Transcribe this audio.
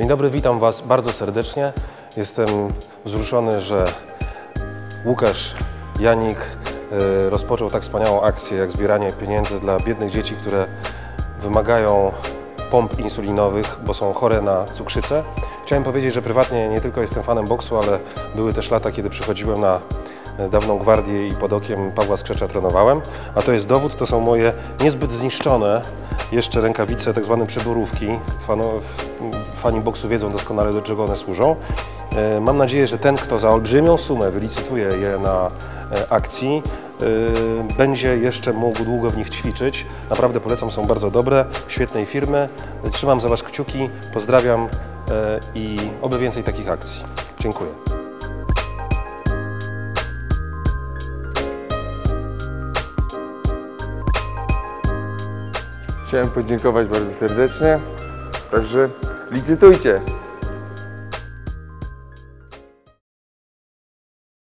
Dzień dobry, witam Was bardzo serdecznie. Jestem wzruszony, że Łukasz Janik e, rozpoczął tak wspaniałą akcję jak zbieranie pieniędzy dla biednych dzieci, które wymagają pomp insulinowych, bo są chore na cukrzycę. Chciałem powiedzieć, że prywatnie nie tylko jestem fanem boksu, ale były też lata, kiedy przychodziłem na e, dawną gwardię i pod okiem Pawła Skrzecza trenowałem. A to jest dowód, to są moje niezbyt zniszczone jeszcze rękawice, tak zwane przyborówki. Fano, fani boksu wiedzą doskonale, do czego one służą. E, Mam nadzieję, że ten, kto za olbrzymią sumę wylicytuje je na e, akcji, e, będzie jeszcze mógł długo w nich ćwiczyć. Naprawdę polecam, są bardzo dobre, świetnej firmy. Trzymam za Was kciuki, pozdrawiam i oby więcej takich akcji. Dziękuję. Chciałem podziękować bardzo serdecznie. Także licytujcie.